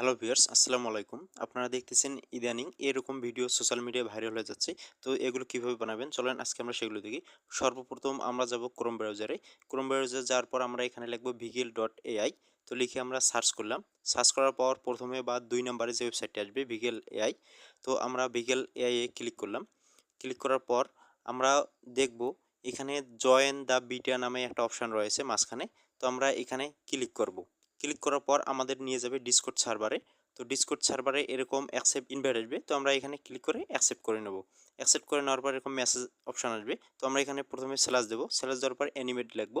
Hello viewers আসসালামু আলাইকুম। আপনারা দেখতেছেন ইদানিং এরকম ভিডিও সোশ্যাল মিডিয়ায় ভাইরাল হয়ে যাচ্ছে। তো এগুলো কীভাবে বানাবেন? চলেন আজকে আমরা সেগুলো দেখি। সর্বপ্রথম আমরা যাব ক্রোম ব্রাউজারে ক্রোম ব্রাউজারে যাওয়ার পর আমরা এখানে লিখব ভিগেল ডট এআই তো লিখে আমরা সার্চ করলাম। সার্চ করার পর প্রথমে বা দুই নম্বরে যে ওয়েবসাইটটি আসবে ভিগেল এআই তো আমরা ভিগেল এআই এ ক্লিক করলাম। ক্লিক করার পর আমরা দেখব এখানে জয়েন দ্য বিটা নামে একটা অপশান রয়েছে মাঝখানে। তো আমরা এখানে ক্লিক করব। ক্লিক করার পর আমাদের নিয়ে যাবে ডিসকোড সার্ভারে তো ডিসকোড সার্ভারে এরকম অ্যাকসেপ্ট ইনভাইট আসবে। তো আমরা এখানে ক্লিক করে অ্যাকসেপ্ট করে নেব। অ্যাকসেপ্ট করে নেওয়ার পর এরকম মেসেজ অপশান আসবে। তো আমরা এখানে প্রথমে স্যালাস দেবো। স্যালাস দেওয়ার পর অ্যানিমেট লিখব।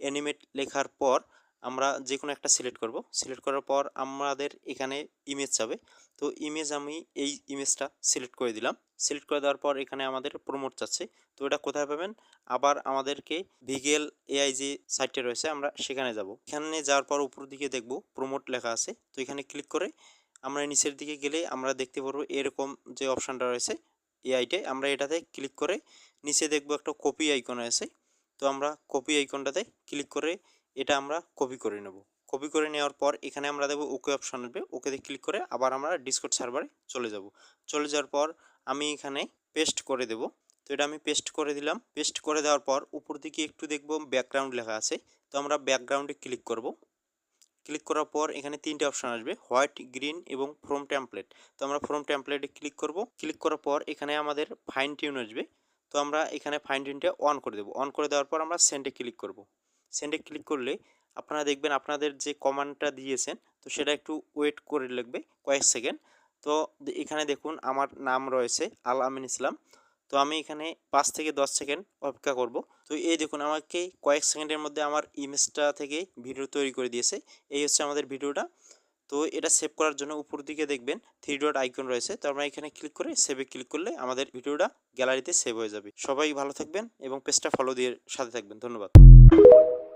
অ্যানিমেট লেখার পর আমরা যে কোনো একটা সিলেক্ট করব। সিলেক্ট করার পর আমাদের এখানে ইমেজ যাবে। তো ইমেজ আমি এই ইমেজটা সিলেক্ট করে দিলাম। সিলেক্ট করে দেওয়ার পর এখানে আমাদের প্রমোট চাচ্ছে তো এটা কোথায় পাবেন? আবার আমাদেরকে ভিগেল এআই যে সাইটটা রয়েছে আমরা সেখানে যাব। এখানে যাওয়ার পর উপর দিকে দেখব প্রমোট লেখা আছে। তো এখানে ক্লিক করে আমরা নিচের দিকে গেলে আমরা দেখতে পারব এরকম যে অপশানটা রয়েছে এআইটে আমরা এটাতে ক্লিক করে নিচে দেখব একটা কপি আইকন আছে তো আমরা কপি আইকনটাতে ক্লিক করে এটা আমরা কপি করে নেব। কপি করে নেওয়ার পর এখানে আমরা দেবো ওকে অপশান আসবে। ওকেতে ক্লিক করে আবার আমরা ডিসকোড সার্ভারে চলে যাব। চলে যাওয়ার পর আমি এখানে পেস্ট করে দেব। তো এটা আমি পেস্ট করে দিলাম। পেস্ট করে দেওয়ার পর উপর দিকে একটু দেখব ব্যাকগ্রাউন্ড লেখা আছে। তো আমরা ব্যাকগ্রাউন্ডে ক্লিক করব। ক্লিক করার পর এখানে তিনটে অপশান আসবে। হোয়াইট গ্রিন এবং ফ্রম ট্যাম্পলেট তো আমরা ফ্রম ট্যাম্পলেটে ক্লিক করব। ক্লিক করার পর এখানে আমাদের ফাইন টিউন আসবে। তো আমরা এখানে ফাইন টিউনটা অন করে দেবো। অন করে দেওয়ার পর আমরা সেন্টে ক্লিক করব। সেন্ডে ক্লিক করলে আপনারা দেখবেন আপনাদের যে কমান্ডটা দিয়েছেন, তো সেটা একটু ওয়েট করে লাগবে কয়েক সেকেন্ড তো এখানে দেখুন আমার নাম রয়েছে আল আমিন ইসলাম। তো আমি এখানে পাঁচ থেকে দশ সেকেন্ড অপেক্ষা করব। তো এই দেখুন আমাকে কয়েক সেকেন্ডের মধ্যে আমার ইমেজটা থেকে ভিডিও তৈরি করে দিয়েছে। এই হচ্ছে আমাদের ভিডিওটা তো এটা সেভ করার জন্য উপর দিকে দেখবেন থ্রি ডট আইকন রয়েছে। তো আমরা এখানে ক্লিক করে সেভে ক্লিক করলে আমাদের ভিডিওটা গ্যালারিতে সেভ হয়ে যাবে। সবাই ভালো থাকবেন এবং পেজটা ফলো দিয়ে সাথে থাকবেন। ধন্যবাদ। you